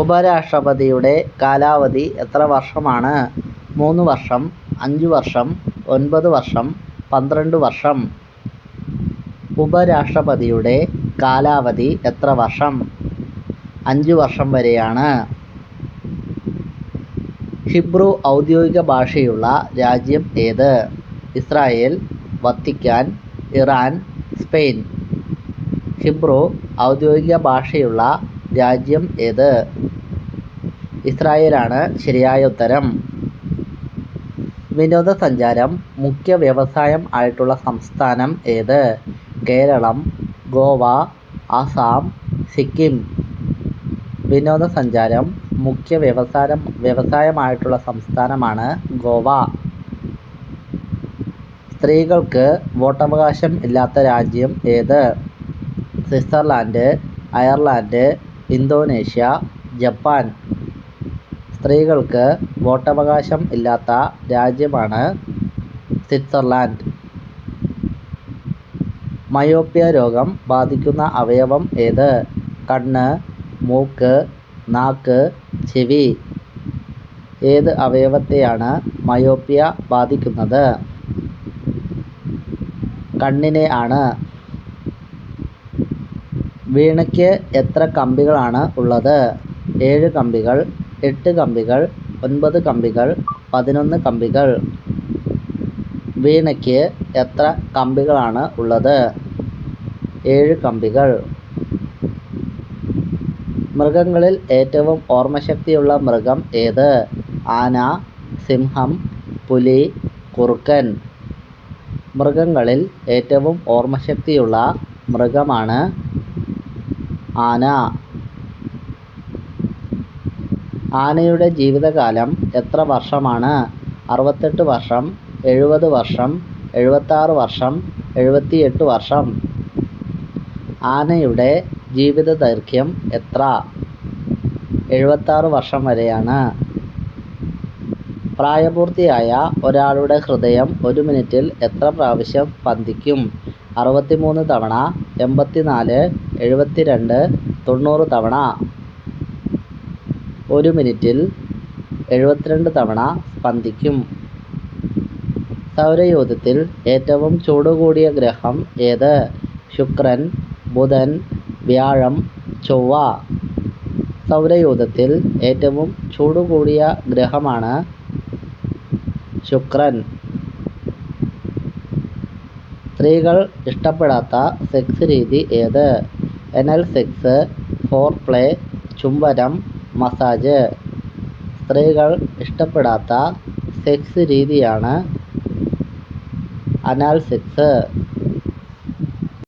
ഉപരാഷ്ട്രപതിയുടെ കാലാവധി എത്ര വർഷമാണ്? മൂന്ന് വർഷം അഞ്ച് വർഷം ഒൻപത് വർഷം പന്ത്രണ്ട് വർഷം. ഉപരാഷ്ട്രപതിയുടെ കാലാവധി എത്ര വർഷം? അഞ്ച് വർഷം വരെയാണ്. ഹിബ്രു ഔദ്യോഗിക ഭാഷയുള്ള രാജ്യം ഏത്? Israel Vatican Iran Spain. Hebrew ഔദ്യോഗിക ഭാഷയുള്ള രാജ്യം ഏത്? ഇസ്രായേലാണ് ശരിയായ ഉത്തരം. വിനോദസഞ്ചാരം മുഖ്യ വ്യവസായം ആയിട്ടുള്ള സംസ്ഥാനം ഏത്? കേരളം ഗോവ ആസാം സിക്കിം. വിനോദസഞ്ചാരം മുഖ്യ വ്യവസായം വ്യവസായമായിട്ടുള്ള സംസ്ഥാനമാണ് ഗോവ. സ്ത്രീകൾക്ക് വോട്ടവകാശം ഇല്ലാത്ത രാജ്യം ഏത്? Switzerland Ireland Indonesia Japan. സ്ത്രീകൾക്ക് വോട്ടവകാശം ഇല്ലാത്ത രാജ്യമാണ് സ്വിറ്റ്സർലാൻഡ്. മയോപ്യ രോഗം ബാധിക്കുന്ന അവയവം ഏത്? കണ്ണ് മൂക്ക് നാക്ക് ചെവി. ഏത് അവയവത്തെയാണ് മയോപ്യ ബാധിക്കുന്നത്? കണ്ണിനെ ആണ്. വീണയ്ക്ക് എത്ര കമ്പികളാണ് ഉള്ളത്? ഏഴ് കമ്പികൾ എട്ട് കമ്പികൾ ഒൻപത് കമ്പികൾ പതിനൊന്ന് കമ്പികൾ. വീണയ്ക്ക് എത്ര കമ്പികളാണ് ഉള്ളത്? ഏഴ് കമ്പികൾ. മൃഗങ്ങളിൽ ഏറ്റവും ഓർമ്മശക്തിയുള്ള മൃഗം ഏത്? ആന സിംഹം പുലി കുറുക്കൻ. മൃഗങ്ങളിൽ ഏറ്റവും ഓർമ്മശക്തിയുള്ള മൃഗമാണ് ആന. ആനയുടെ ജീവിതകാലം എത്ര വർഷമാണ്? അറുപത്തെട്ട് വർഷം എഴുപത് വർഷം എഴുപത്താറ് വർഷം എഴുപത്തിയെട്ട് വർഷം. ആനയുടെ ജീവിത ദൈർഘ്യം എത്ര? എഴുപത്താറ് വർഷം വരെയാണ്. പ്രായപൂർത്തിയായ ഒരാളുടെ ഹൃദയം ഒരു മിനിറ്റിൽ എത്ര പ്രാവശ്യം സ്പന്ദിക്കും അറുപത്തിമൂന്ന് തവണ എൺപത്തിനാല് എഴുപത്തിരണ്ട് തൊണ്ണൂറ് തവണ. ഒരു മിനിറ്റിൽ എഴുപത്തിരണ്ട് തവണ സ്പന്ദിക്കും. സൗരയൂഥത്തിൽ ഏറ്റവും ചൂടുകൂടിയ ഗ്രഹം ഏത്? ശുക്രൻ ബുധൻ വ്യാഴം ചൊവ്വ. സൗരയൂഥത്തിൽ ഏറ്റവും ചൂടുകൂടിയ ഗ്രഹമാണ് ശുക്രൻ. സ്ത്രീകൾ ഇഷ്ടപ്പെടാത്ത സെക്സ് രീതി ഏത്? എനൽ സെക്സ് ഫോർ പ്ലേ ചുംബനം മസാജ്. സ്ത്രീകൾ ഇഷ്ടപ്പെടാത്ത സെക്സ് രീതിയാണ് അനാൽ സെക്സ്.